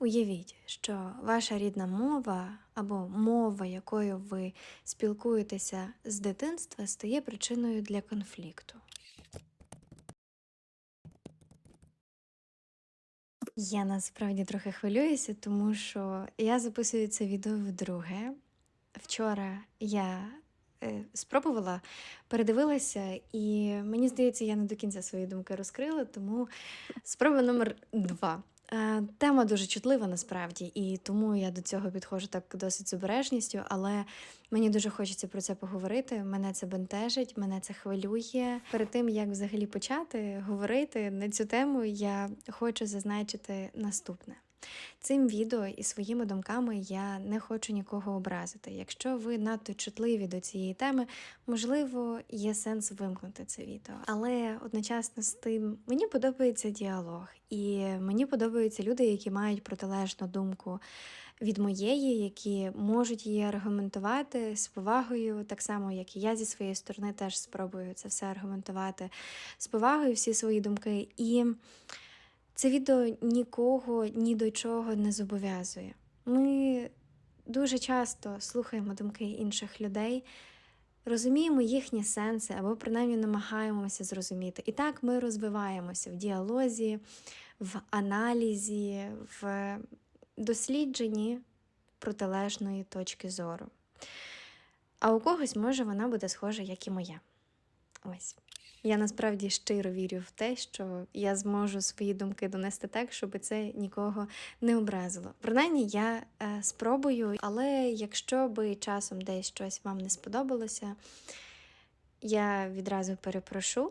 Уявіть, що ваша рідна мова або мова, якою ви спілкуєтеся з дитинства, стає причиною для конфлікту. Я насправді трохи хвилююся, тому що я записую це відео вдруге. Вчора я е, спробувала, передивилася, і мені здається, я не до кінця свої думки розкрила, тому спроба номер два. Е, Тема дуже чутлива насправді, і тому я до цього підходжу так досить з обережністю, але мені дуже хочеться про це поговорити. Мене це бентежить, мене це хвилює. Перед тим як взагалі почати говорити на цю тему, я хочу зазначити наступне. Цим відео і своїми думками я не хочу нікого образити. Якщо ви надто чутливі до цієї теми, можливо, є сенс вимкнути це відео. Але одночасно з тим мені подобається діалог, і мені подобаються люди, які мають протилежну думку від моєї, які можуть її аргументувати з повагою, так само як і я зі своєї сторони теж спробую це все аргументувати з повагою, всі свої думки. І це відео нікого ні до чого не зобов'язує. Ми дуже часто слухаємо думки інших людей, розуміємо їхні сенси або принаймні намагаємося зрозуміти. І так ми розвиваємося в діалозі, в аналізі, в дослідженні протилежної точки зору. А у когось може вона буде схожа, як і моя. Ось. Я насправді щиро вірю в те, що я зможу свої думки донести так, щоб це нікого не образило. Принаймні, я е, спробую, але якщо би часом десь щось вам не сподобалося, я відразу перепрошу.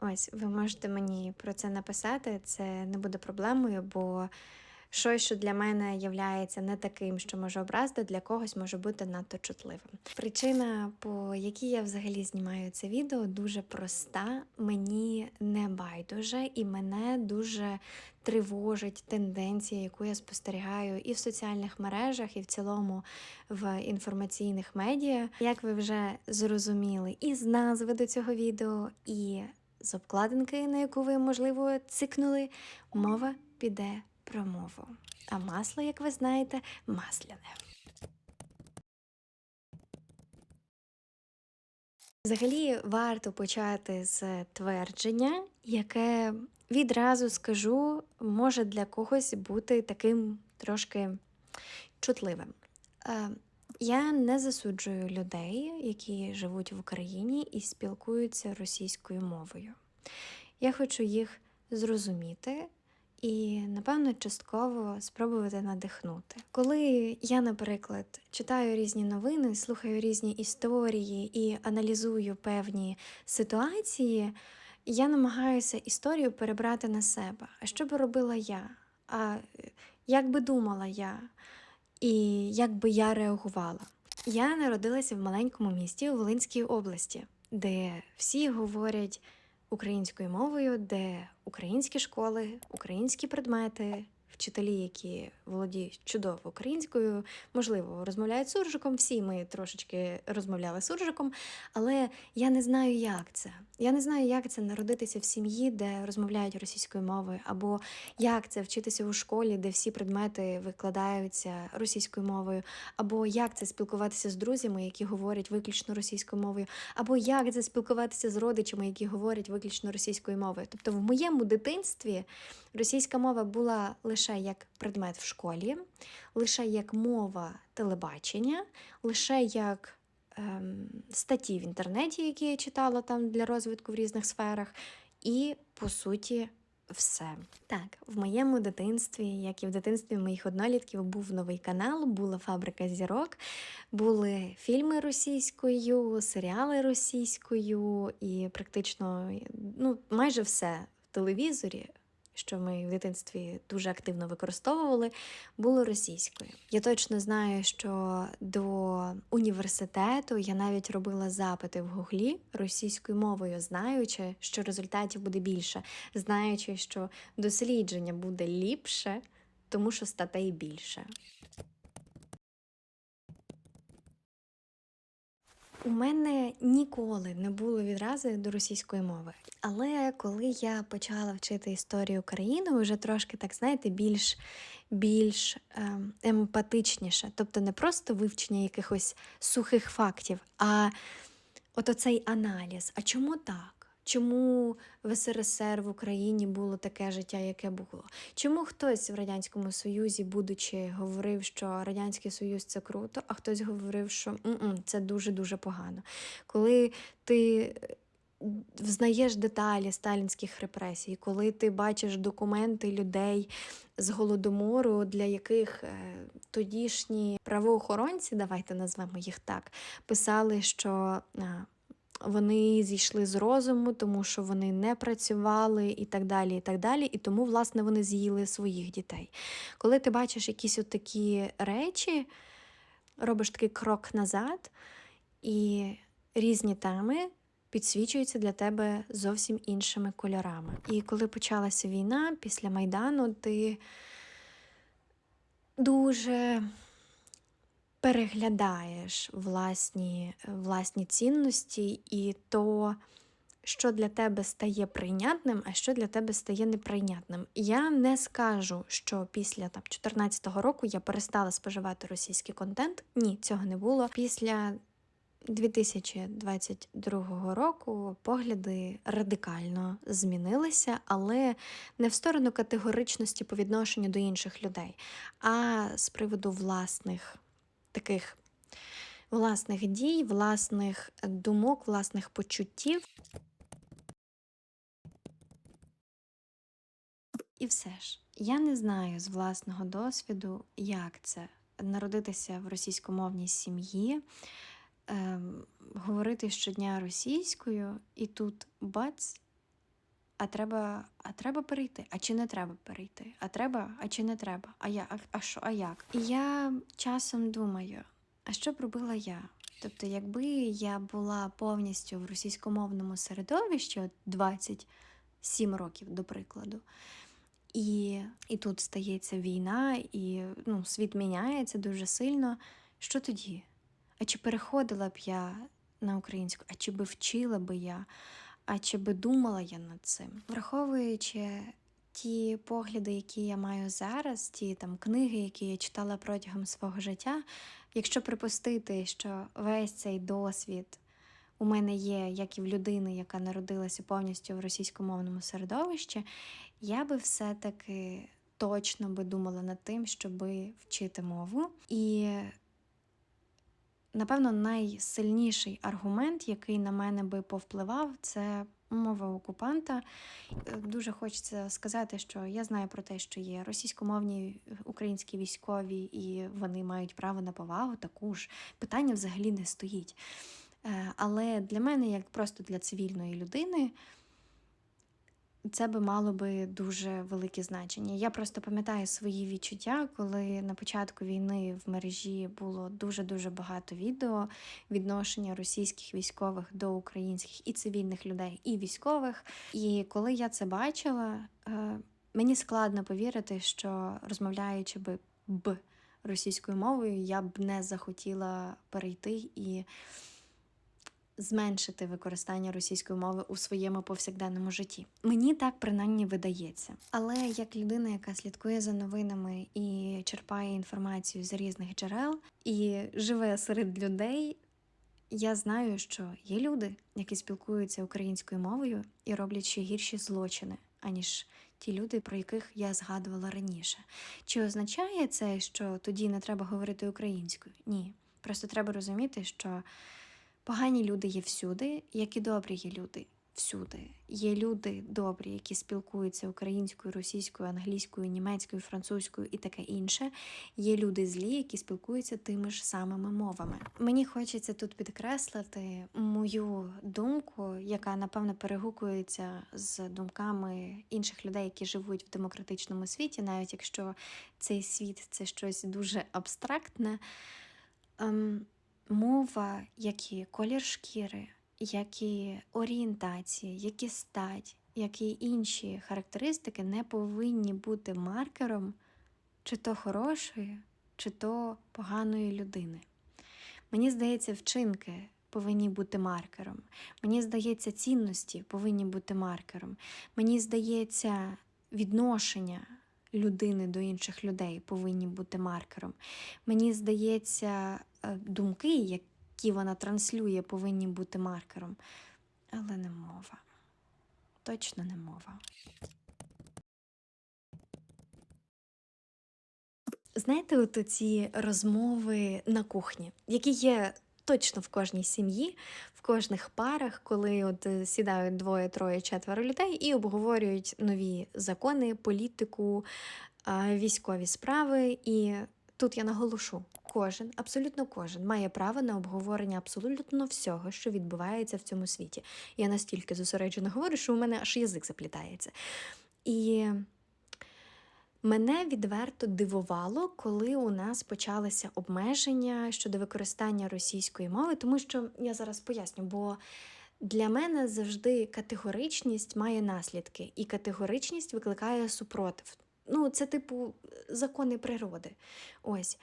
Ось, ви можете мені про це написати, це не буде проблемою, бо щось, що для мене являється не таким, що може образити, для когось може бути надто чутливим. Причина, по якій я взагалі знімаю це відео, дуже проста. Мені не байдуже, і мене дуже тривожить тенденція, яку я спостерігаю і в соціальних мережах, і в цілому в інформаційних медіа. Як ви вже зрозуміли, і з назви до цього відео, і з обкладинки, на яку ви, можливо, цикнули, мова піде про мову. А масло, як ви знаєте, масляне. Взагалі варто почати з твердження, яке відразу скажу, може для когось бути таким трошки чутливим. Е, Я не засуджую людей, які живуть в Україні і спілкуються російською мовою. Я хочу їх зрозуміти і, напевно, частково спробувати надихнути. Коли я, наприклад, читаю різні новини, слухаю різні історії і аналізую певні ситуації, я намагаюся історію перебрати на себе. А що би робила я? А як би думала я? І як би я реагувала? Я народилася в маленькому місті у Волинській області, де всі говорять українською мовою, де українські школи, українські предмети, вчителі, які володіють чудово українською, можливо, розмовляють суржиком. Всі ми трошечки розмовляли суржиком, але я не знаю, як це. Я не знаю, як це народитися в сім'ї, де розмовляють російською мовою, або як це вчитися у школі, де всі предмети викладаються російською мовою, або як це спілкуватися з друзями, які говорять виключно російською мовою, або як це спілкуватися з родичами, які говорять виключно російською мовою. Тобто, в моєму дитинстві російська мова була лише як предмет в школі, лише як мова телебачення, лише як ем, статті в інтернеті, які я читала там для розвитку в різних сферах, і по суті. Все так, в моєму дитинстві, як і в дитинстві моїх однолітків, був новий канал, була фабрика зірок, були фільми російською, серіали російською, і практично ну, майже все в телевізорі що ми в дитинстві дуже активно використовували, було російською. Я точно знаю, що до університету я навіть робила запити в гуглі російською мовою, знаючи, що результатів буде більше, знаючи, що дослідження буде ліпше, тому що статей більше. У мене ніколи не було відрази до російської мови. Але коли я почала вчити історію України, вже трошки так знаєте, більш, більш ем, емпатичніше. Тобто не просто вивчення якихось сухих фактів, а от оцей аналіз. А чому так? Чому в СРСР в Україні було таке життя, яке було? Чому хтось в Радянському Союзі, будучи, говорив, що Радянський Союз це круто, а хтось говорив, що «М-м, це дуже-дуже погано. Коли ти е, взнаєш деталі сталінських репресій, коли ти бачиш документи людей з голодомору, для яких е, тодішні правоохоронці, давайте назвемо їх так, писали, що. Вони зійшли з розуму, тому що вони не працювали і так далі. І так далі. І тому, власне, вони з'їли своїх дітей. Коли ти бачиш якісь такі речі, робиш такий крок назад, і різні теми підсвічуються для тебе зовсім іншими кольорами. І коли почалася війна після Майдану, ти дуже переглядаєш власні, власні цінності і то, що для тебе стає прийнятним, а що для тебе стає неприйнятним. Я не скажу, що після там 2014 року я перестала споживати російський контент. Ні, цього не було. Після 2022 року погляди радикально змінилися, але не в сторону категоричності по відношенню до інших людей, а з приводу власних таких власних дій, власних думок, власних почуттів. І все ж, я не знаю з власного досвіду, як це народитися в російськомовній сім'ї, ем, говорити щодня російською, і тут бац, а треба, а треба перейти. А чи не треба перейти? А треба, а чи не треба? А я, а, а що, а як? І я часом думаю, а що б робила я? Тобто, якби я була повністю в російськомовному середовищі, от 27 років, до прикладу, і, і тут стається війна, і ну, світ міняється дуже сильно. Що тоді? А чи переходила б я на українську, а чи би вчила би я? А чи би думала я над цим? Враховуючи ті погляди, які я маю зараз, ті там книги, які я читала протягом свого життя, якщо припустити, що весь цей досвід у мене є, як і в людини, яка народилася повністю в російськомовному середовищі, я би все-таки точно би думала над тим, щоб вчити мову. І Напевно, найсильніший аргумент, який на мене би повпливав, це мова окупанта. Е, Дуже хочеться сказати, що я знаю про те, що є російськомовні українські військові, і вони мають право на повагу. Таку ж питання взагалі не стоїть. Е, Але для мене, як просто для цивільної людини, це би мало би дуже велике значення. Я просто пам'ятаю свої відчуття, коли на початку війни в мережі було дуже-дуже багато відео відношення російських військових до українських і цивільних людей, і військових. І коли я це бачила, е, мені складно повірити, що розмовляючи би б російською мовою, я б не захотіла перейти і зменшити використання російської мови у своєму повсякденному житті. Мені так принаймні видається. Але як людина, яка слідкує за новинами і черпає інформацію з різних джерел і живе серед людей. Я знаю, що є люди, які спілкуються українською мовою і роблять ще гірші злочини, аніж ті люди, про яких я згадувала раніше. Чи означає це, що тоді не треба говорити українською? Ні. Просто треба розуміти, що Погані люди є всюди, як і добрі є люди всюди. Є люди добрі, які спілкуються українською, російською, англійською, німецькою, французькою і таке інше. Є люди злі, які спілкуються тими ж самими мовами. Мені хочеться тут підкреслити мою думку, яка напевно перегукується з думками інших людей, які живуть в демократичному світі, навіть якщо цей світ це щось дуже абстрактне. Ем, Мова, як і колір шкіри, як і орієнтація, як і стать, як і інші характеристики не повинні бути маркером чи то хорошої, чи то поганої людини. Мені здається, вчинки повинні бути маркером. Мені здається, цінності повинні бути маркером. Мені здається, відношення людини до інших людей повинні бути маркером. Мені здається, думки, які вона транслює, повинні бути маркером. Але не мова. Точно не мова. Знаєте, от ці розмови на кухні, які є точно в кожній сім'ї, в кожних парах, коли от е, сідають двоє, троє, четверо людей і обговорюють нові закони, політику, військові справи. І тут я наголошу: кожен, абсолютно кожен, має право на обговорення абсолютно всього, що відбувається в цьому світі. Я настільки зосереджено говорю, що у мене аж язик заплітається. І Мене відверто дивувало, коли у нас почалися обмеження щодо використання російської мови, тому що я зараз поясню, бо для мене завжди категоричність має наслідки, і категоричність викликає супротив. Ну, це типу закони природи. Ось.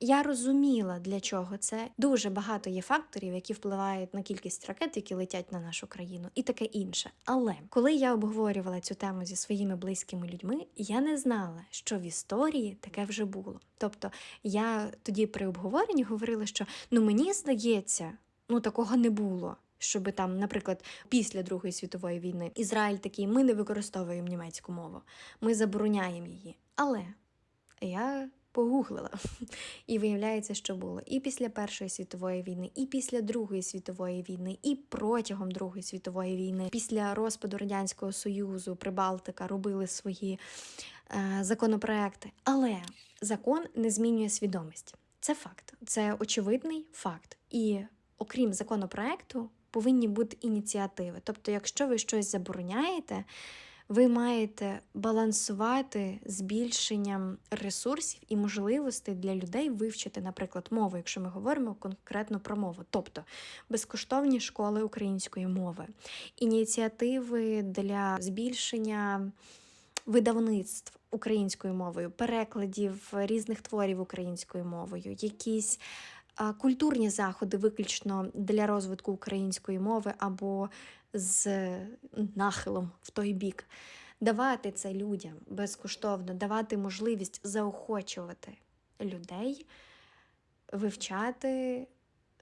Я розуміла, для чого це. Дуже багато є факторів, які впливають на кількість ракет, які летять на нашу країну, і таке інше. Але коли я обговорювала цю тему зі своїми близькими людьми, я не знала, що в історії таке вже було. Тобто я тоді при обговоренні говорила, що ну мені здається, ну такого не було. Щоб там, наприклад, після Другої світової війни Ізраїль такий, ми не використовуємо німецьку мову, ми забороняємо її. Але я погуглила. І виявляється, що було і після Першої світової війни, і після Другої світової війни, і протягом Другої світової війни, після розпаду Радянського Союзу, Прибалтика робили свої е, законопроекти. Але закон не змінює свідомість. Це факт, це очевидний факт. І окрім законопроекту, повинні бути ініціативи. Тобто, якщо ви щось забороняєте, ви маєте балансувати збільшенням ресурсів і можливостей для людей вивчити, наприклад, мову, якщо ми говоримо конкретно про мову, тобто безкоштовні школи української мови, ініціативи для збільшення видавництв українською мовою, перекладів різних творів українською мовою, якісь культурні заходи виключно для розвитку української мови або з нахилом в той бік. Давати це людям безкоштовно, давати можливість заохочувати людей, вивчати,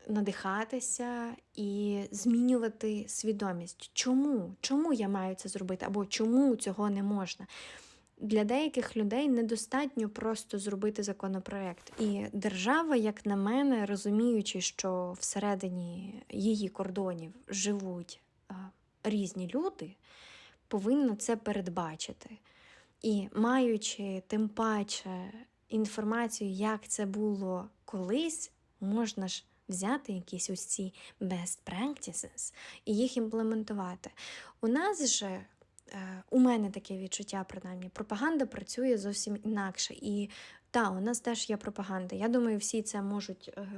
надихатися і змінювати свідомість. Чому? Чому я маю це зробити? Або чому цього не можна? Для деяких людей недостатньо просто зробити законопроект. І держава, як на мене, розуміючи, що всередині її кордонів живуть різні люди, повинна це передбачити. І маючи тим паче інформацію, як це було колись, можна ж взяти якісь ось ці best practices і їх імплементувати. У нас же Е, у мене таке відчуття, принаймні, пропаганда працює зовсім інакше. І так, у нас теж є пропаганда. Я думаю, всі це можуть е,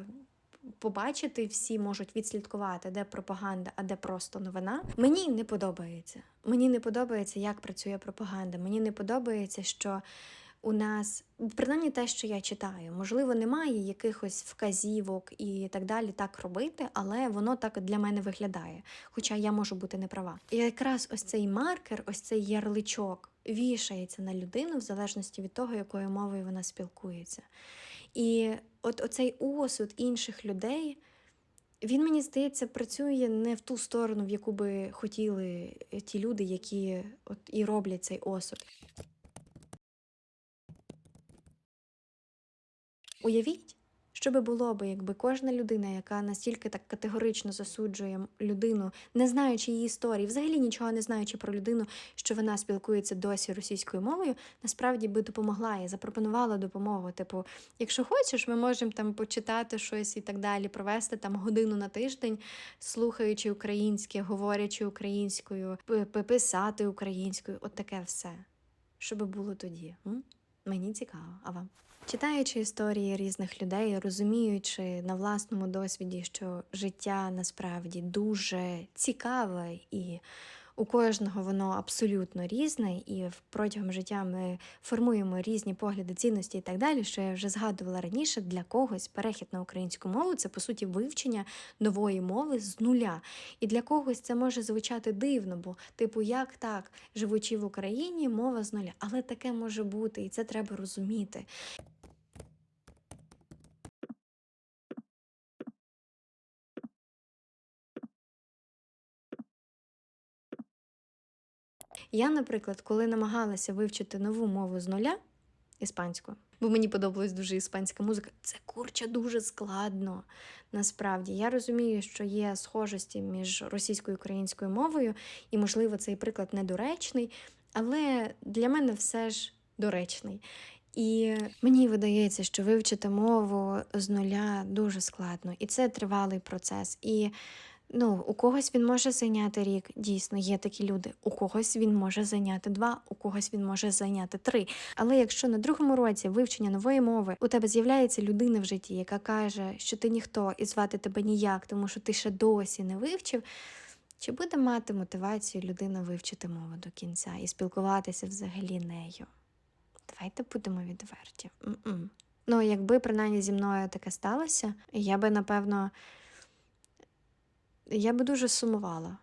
побачити, всі можуть відслідкувати, де пропаганда, а де просто новина. Мені не подобається. Мені не подобається, як працює пропаганда. Мені не подобається, що у нас, принаймні те, що я читаю, можливо, немає якихось вказівок і так далі так робити, але воно так для мене виглядає. Хоча я можу бути неправа. І якраз ось цей маркер, ось цей ярличок вішається на людину в залежності від того, якою мовою вона спілкується. І от оцей осуд інших людей. Він, мені здається, працює не в ту сторону, в яку би хотіли ті люди, які от і роблять цей осуд. Уявіть, що би було би, якби кожна людина, яка настільки так категорично засуджує людину, не знаючи її історії, взагалі нічого не знаючи про людину, що вона спілкується досі російською мовою, насправді би допомогла і запропонувала допомогу. Типу, якщо хочеш, ми можемо там почитати щось і так далі, провести там годину на тиждень, слухаючи українське, говорячи українською, писати українською, от таке все. Що би було тоді? М? Мені цікаво, а вам? Читаючи історії різних людей, розуміючи на власному досвіді, що життя насправді дуже цікаве і у кожного воно абсолютно різне, і протягом життя ми формуємо різні погляди, цінності і так далі. Що я вже згадувала раніше, для когось перехід на українську мову це по суті вивчення нової мови з нуля. І для когось це може звучати дивно, бо, типу, як так, живучи в Україні, мова з нуля. Але таке може бути, і це треба розуміти. Я, наприклад, коли намагалася вивчити нову мову з нуля іспанську, бо мені подобалась дуже іспанська музика, це курча дуже складно. Насправді я розумію, що є схожості між російською і українською мовою, і, можливо, цей приклад недоречний, але для мене все ж доречний. І мені видається, що вивчити мову з нуля дуже складно, і це тривалий процес. І Ну, у когось він може зайняти рік, дійсно, є такі люди. У когось він може зайняти два, у когось він може зайняти три. Але якщо на другому році вивчення нової мови у тебе з'являється людина в житті, яка каже, що ти ніхто і звати тебе ніяк, тому що ти ще досі не вивчив. Чи буде мати мотивацію людина вивчити мову до кінця і спілкуватися взагалі нею? Давайте будемо відверті. М-м. Ну, якби принаймні зі мною таке сталося, я би напевно. Я би дуже сумувала,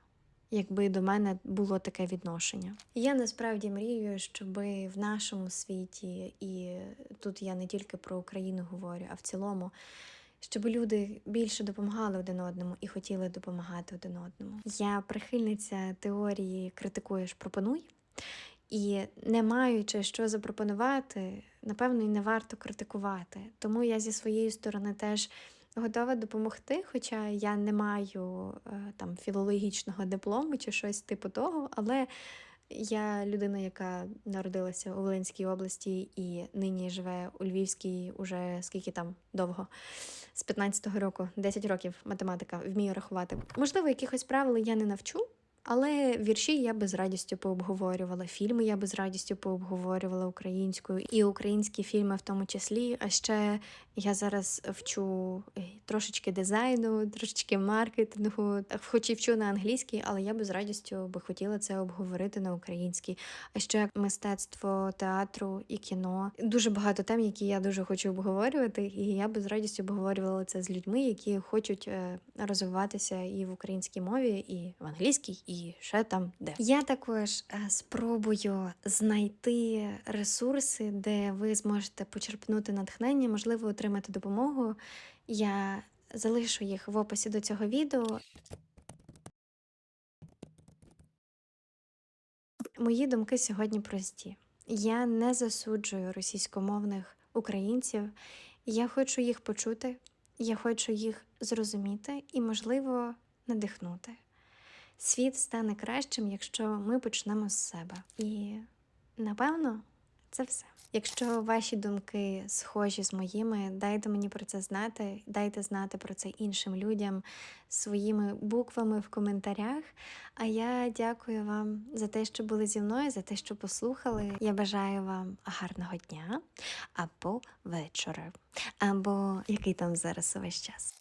якби до мене було таке відношення. Я насправді мрію, щоб в нашому світі, і тут я не тільки про Україну говорю, а в цілому, щоб люди більше допомагали один одному і хотіли допомагати один одному. Я прихильниця теорії критикуєш, пропонуй. І не маючи що запропонувати, напевно, і не варто критикувати. Тому я зі своєї сторони теж готова допомогти, хоча я не маю е, там філологічного диплому чи щось типу того, але я людина, яка народилася у Волинській області і нині живе у Львівській уже скільки там довго. З 15-го року, 10 років математика, вмію рахувати. Можливо, якихось правил я не навчу, але вірші я би з радістю пообговорювала, фільми я би з радістю пообговорювала українською, і українські фільми в тому числі. А ще я зараз вчу е, трошечки дизайну, трошечки маркетингу, хоч і вчу на англійській, але я би з радістю би хотіла це обговорити на українській. А ще мистецтво театру і кіно. Дуже багато тем, які я дуже хочу обговорювати, і я би з радістю обговорювала це з людьми, які хочуть е, розвиватися і в українській мові, і в англійській, і ще там де. Я також е, спробую знайти ресурси, де ви зможете почерпнути натхнення, можливо, отримати допомогу. Я залишу їх в описі до цього відео. Мої думки сьогодні прості. Я не засуджую російськомовних українців. Я хочу їх почути, я хочу їх зрозуміти і, можливо, надихнути. Світ стане кращим, якщо ми почнемо з себе. І напевно це все. Якщо ваші думки схожі з моїми, дайте мені про це знати, дайте знати про це іншим людям своїми буквами в коментарях. А я дякую вам за те, що були зі мною, за те, що послухали. Я бажаю вам гарного дня або вечора, або який там зараз увесь час.